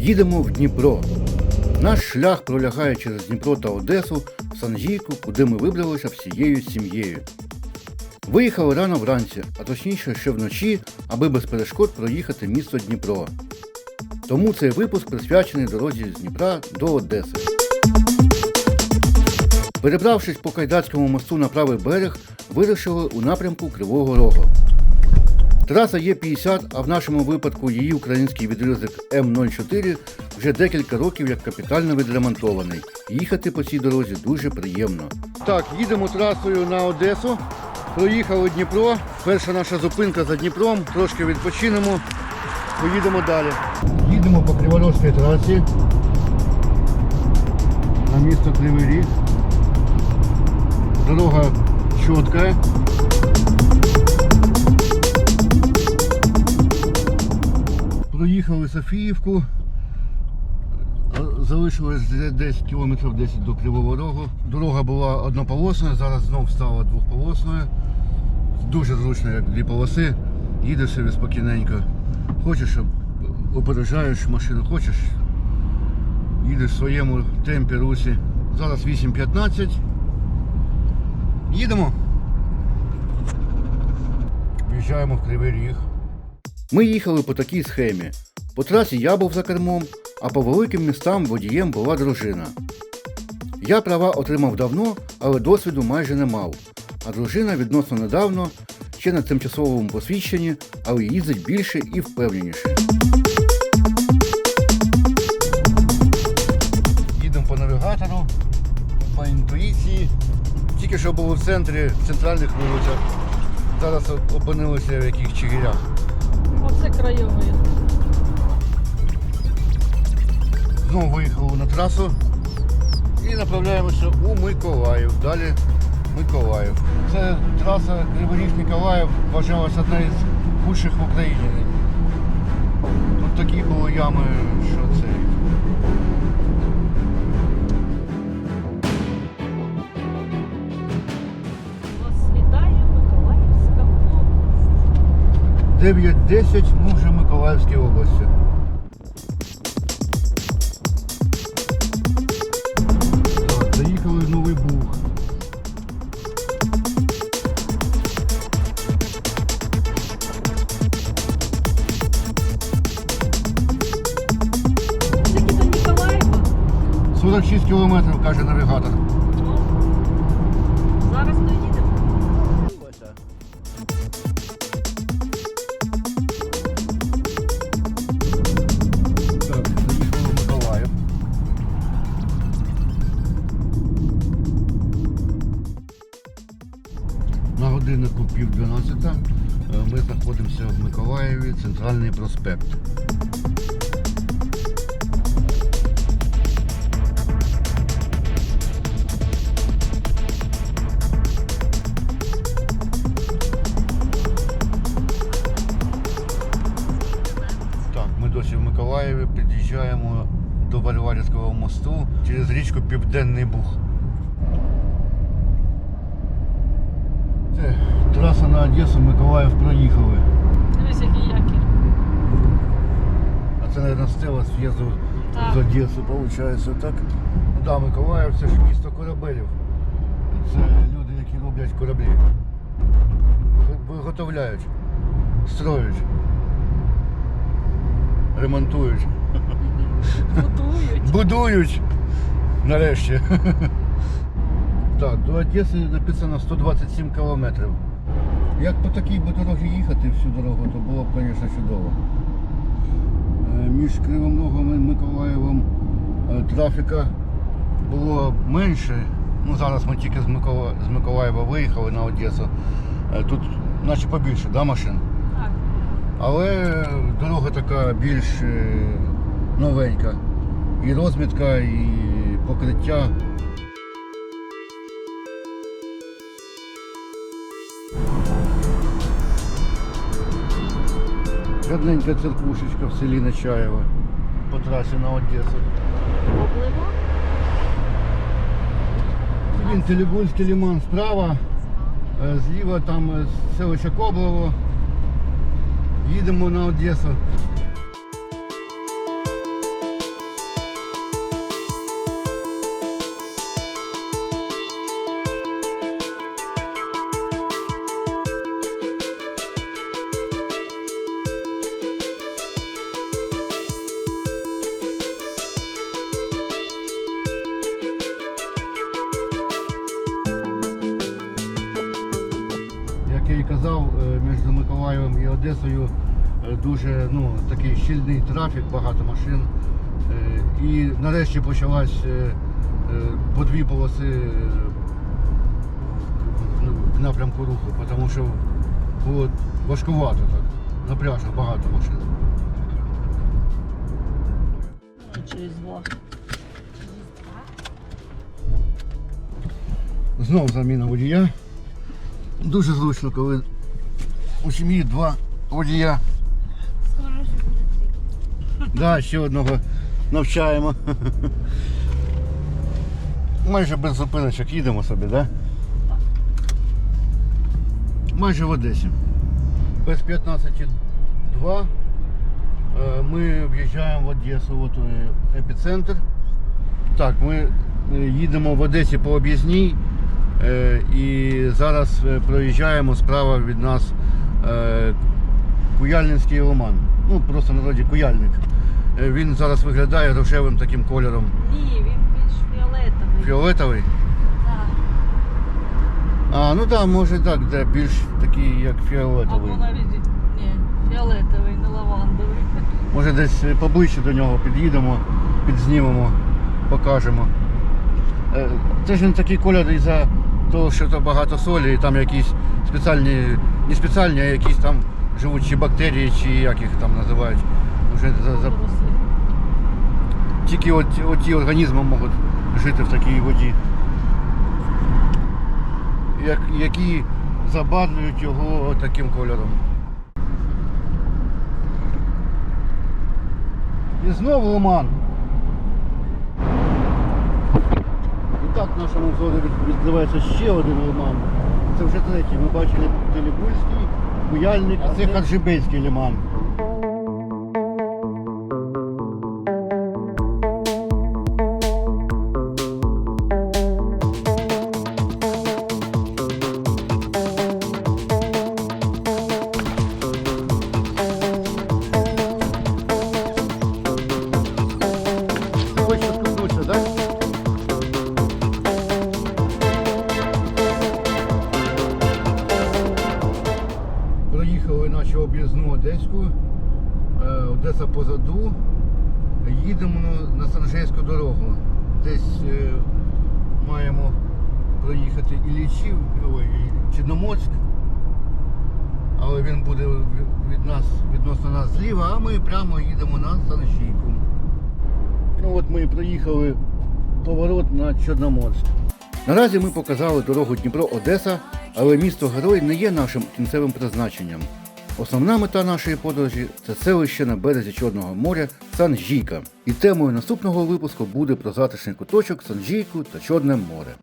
Їдемо в Дніпро. Наш шлях пролягає через Дніпро та Одесу в Санжійку, куди ми вибралися всією сім'єю. Виїхали рано вранці, а точніше ще вночі, аби без перешкод проїхати місто Дніпро. Тому цей випуск присвячений дорозі з Дніпра до Одеси. Перебравшись по Кайдацькому мосту на правий берег, вирушили у напрямку Кривого Рогу. Траса Є50, а в нашому випадку її український відрізок М04 вже декілька років як капітально відремонтований. Їхати по цій дорозі дуже приємно. Так, їдемо трасою на Одесу. Проїхали Дніпро. Перша наша зупинка за Дніпром. Трошки відпочинемо. Поїдемо далі. Їдемо по Криворозькій трасі. На місто Кривий Ріг. Дорога чітка. Проїхали Софіївку. Залишилось де- десь кілометрів 10 до Кривого Рогу. Дорога була однополосною, зараз знов стала двохполосною. Дуже зручно, як дві полоси. Їдеш собі спокійненько. Хочеш, опережаєш машину, хочеш, їдеш в своєму темпі русі. Зараз 8.15. Їдемо. В'їжджаємо в Кривий Ріг. Ми їхали по такій схемі. По трасі я був за кермом, а по великим містам водієм була дружина. Я права отримав давно, але досвіду майже не мав. А дружина відносно недавно, ще на тимчасовому посвідченні, але їздить більше і впевненіше. Їдемо по навігатору, по інтуїції. Тільки що були в центрі, в центральних вулицях. Зараз опинилися в яких чигирях. Оце краєвид. Знову виїхали на трасу і направляємося у Миколаїв. Далі Миколаїв. Це траса Кривий Ріг Миколаїв вважалася одна із худших в Україні. Тут такі були ями, що 9-10 ми вже Миколаївській області. Так, заїхали в Новий Буг. Тільки до Ніколаєва. 46 кілометрів, каже навігатор. Миколаєві, центральний проспект. Ми досі в Миколаєві під'їжджаємо до Варварівського мосту через річку Південний Буг. Траса на Одесу Миколаїв проїхали. Дивись, який якір. Це, мабуть, стела з в'їзду Так. з Одеси, виходить, так? Ну да, Миколаїв це ж місто корабелів. Це люди, які роблять кораблі. Виготовляють, строять, ремонтують. Готують. Будують. Нарешті. Так, до Одеси написано 127 кілометрів. Як по такій би дорозі їхати всю дорогу, то було б, звісно, чудово. Між Кривим і Миколаєвом е, трафіка було менше. Ну, зараз ми тільки з, Микола... з Миколаєва виїхали на Одесу. Е, Тут наче побільше, да, машин? Так. Але дорога така більш е, новенька. І розмітка, і покриття. Гарненька церквушечка в селі Нечаєва. по трасі на Одесу. Він Телебульський лиман справа, е, зліва там е, селище Коблово. Їдемо на Одесу. Казав, е, між Миколаєвом і Одесою е, дуже ну, такий щільний трафік, багато машин. Е, І нарешті почалась по дві полоси ну, в напрямку руху, тому що було важкувато так. Напряжно багато машин. Через. Знов заміна водія. Дуже зручно, коли у сім'ї два водія. Скоро вже буде три. Да, ще одного навчаємо. Майже без зупиночок їдемо собі, так? Да? Майже в Одесі. Без 15.2 е, ми в'їжджаємо в Одесу, от е, епіцентр. Так, ми е, їдемо в Одесі по об'їзній і зараз е, проїжджаємо справа від нас е, Куяльницький лиман. Ну, просто народі Куяльник. Е, Він зараз виглядає рожевим таким кольором. Ні, він більш фіолетовий. Фіолетовий. Так. А, ну так, може так, де більш такий, як фіолетовий. Або навіть ні, фіолетовий, не лавандовий. Може десь е, поближче до нього під'їдемо, підзнімемо, покажемо. Е, Це ж він такий кольор із-за того, що там багато солі, і там якісь спеціальні, не спеціальні, а якісь там живуть чи бактерії, чи як їх там називають. Вже за, за, тільки от, оті організми можуть жити в такій воді. Як, які забарвлюють його таким кольором. І знову лиман. І так в нашому зоні відбувається ще один лиман. Це вже третій. Ми бачили Телебульський, Куяльник, а це Хаджибейський лиман. Позаду. Їдемо на, Санжейську дорогу. Десь е, маємо проїхати Іллічів, ой, Чорноморськ. Але він буде від- нас, відносно нас зліва, а ми прямо їдемо на Санжійку. Ну от ми проїхали поворот на Чорноморськ. Наразі ми показали дорогу Дніпро-Одеса, але місто Герой не є нашим кінцевим призначенням. Основна мета нашої подорожі це селище на березі Чорного моря Санжійка. І темою наступного випуску буде про затишний куточок Санжійку та Чорне море.